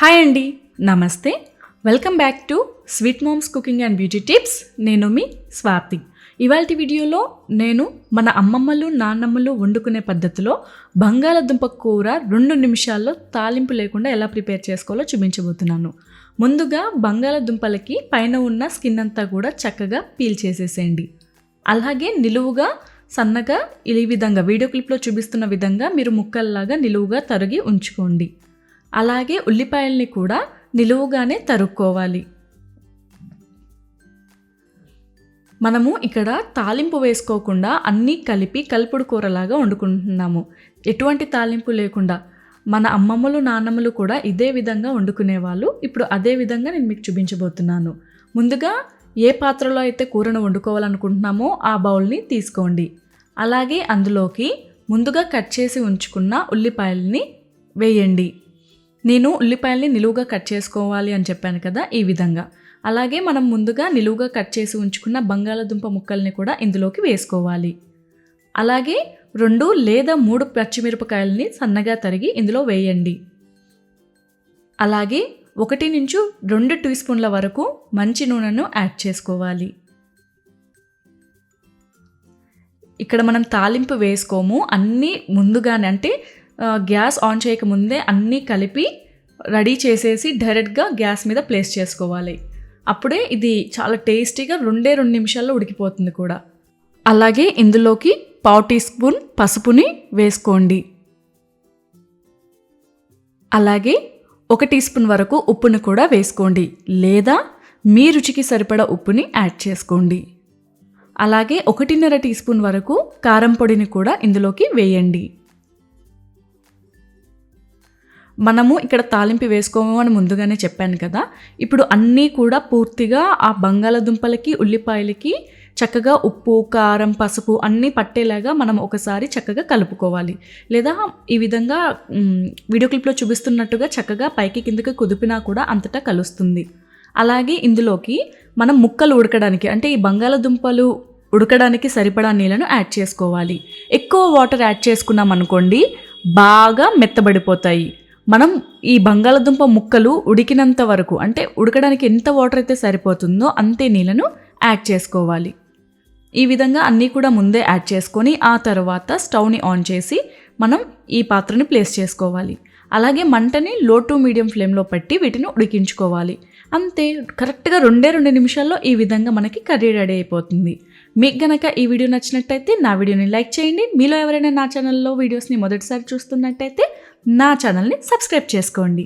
Hi అండి నమస్తే welcome back to sweet moms cooking and beauty tips నేను మీ స్వాతి. ఇవాళ వీడియోలో నేను మన అమ్మమ్మలు నాన్నమ్మలు వండుకునే పద్ధతిలో బంగాళాదుంప కూర రెండు నిమిషాల్లో తాలింపు లేకుండా ఎలా ప్రిపేర్ చేసుకోవాలో చూపించబోతున్నాను. ముందుగా బంగాళదుంపలకి పైన ఉన్న స్కిన్ అంతా కూడా చక్కగా పీల్ చేసేసేయండి. అలాగే నిలువుగా సన్నగా ఈ విధంగా వీడియో క్లిప్లో చూపిస్తున్న విధంగా మీరు ముక్కల్లాగా నిలువుగా తరిగి ఉంచుకోండి. అలాగే ఉల్లిపాయల్ని కూడా నిలువుగానే తరుక్కోవాలి. మనము ఇక్కడ తాలింపు వేసుకోకుండా అన్నీ కలిపి కలుపుడు కూరలాగా వండుకుంటున్నాము. ఎటువంటి తాలింపు లేకుండా మన అమ్మమ్మలు నాన్నమ్మలు కూడా ఇదే విధంగా వండుకునేవాళ్ళు. ఇప్పుడు అదే విధంగా నేను మీకు చూపించబోతున్నాను. ముందుగా ఏ పాత్రలో అయితే కూరను వండుకోవాలనుకుంటున్నామో ఆ బౌల్ని తీసుకోండి. అలాగే అందులోకి ముందుగా కట్ చేసి ఉంచుకున్న ఉల్లిపాయల్ని వేయండి. నేను ఉల్లిపాయల్ని నిలువుగా కట్ చేసుకోవాలి అని చెప్పాను కదా ఈ విధంగా. అలాగే మనం ముందుగా నిలువుగా కట్ చేసి ఉంచుకున్న బంగాళదుంప ముక్కల్ని కూడా ఇందులోకి వేసుకోవాలి. అలాగే రెండు లేదా మూడు పచ్చిమిరపకాయలని సన్నగా తరిగి ఇందులో వేయండి. అలాగే ఒకటి నుంచి రెండు టీ స్పూన్ల వరకు మంచి నూనెను యాడ్ చేసుకోవాలి. ఇక్కడ మనం తాలింపు వేసుకోము. అన్నీ ముందుగానే అంటే గ్యాస్ ఆన్ చేయకముందే అన్నీ కలిపి రెడీ చేసేసి డైరెక్ట్గా గ్యాస్ మీద ప్లేస్ చేసుకోవాలి. అప్పుడే ఇది చాలా టేస్టీగా రెండే రెండు నిమిషాల్లో ఉడికిపోతుంది కూడా. అలాగే ఇందులోకి పావు టీ స్పూన్ పసుపుని వేసుకోండి. అలాగే ఒక టీ స్పూన్ వరకు ఉప్పును కూడా వేసుకోండి. లేదా మీ రుచికి సరిపడా ఉప్పుని యాడ్ చేసుకోండి. అలాగే ఒకటిన్నర టీ స్పూన్ వరకు కారం పొడిని కూడా ఇందులోకి వేయండి. మనము ఇక్కడ తాలింపు వేసుకోము అని ముందుగానే చెప్పాను కదా. ఇప్పుడు అన్నీ కూడా పూర్తిగా ఆ బంగాళదుంపలకి ఉల్లిపాయలకి చక్కగా ఉప్పు కారం పసుపు అన్నీ పట్టేలాగా మనం ఒకసారి చక్కగా కలుపుకోవాలి. లేదా ఈ విధంగా వీడియో క్లిప్లో చూపిస్తున్నట్టుగా చక్కగా పైకి కిందకి కుదిపినా కూడా అంతటా కలుస్తుంది. అలాగే ఇందులోకి మనం ముక్కలు ఉడకడానికి అంటే ఈ బంగాళదుంపలు ఉడకడానికి సరిపడా నీళ్ళను యాడ్ చేసుకోవాలి. ఎక్కువ వాటర్ యాడ్ చేసుకున్నాం అనుకోండి బాగా మెత్తబడిపోతాయి. మనం ఈ బంగాళదుంప ముక్కలు ఉడికినంత వరకు అంటే ఉడకడానికి ఎంత వాటర్ అయితే సరిపోతుందో అంతే నీళ్ళను యాడ్ చేసుకోవాలి. ఈ విధంగా అన్నీ కూడా ముందే యాడ్ చేసుకొని ఆ తర్వాత స్టవ్ని ఆన్ చేసి మనం ఈ పాత్రని ప్లేస్ చేసుకోవాలి. అలాగే మంటని లో టు మీడియం ఫ్లేమ్లో పెట్టి వీటిని ఉడికించుకోవాలి. అంతే కరెక్ట్గా రెండే రెండు నిమిషాల్లో ఈ విధంగా మనకి కర్రీ రెడీ అయిపోతుంది. మీకు గనక ఈ వీడియో నచ్చినట్టయితే నా వీడియోని లైక్ చేయండి. మీలో ఎవరైనా నా ఛానల్లో వీడియోస్ని మొదటిసారి చూస్తున్నట్టయితే నా ఛానల్ని సబ్స్క్రైబ్ చేసుకోండి.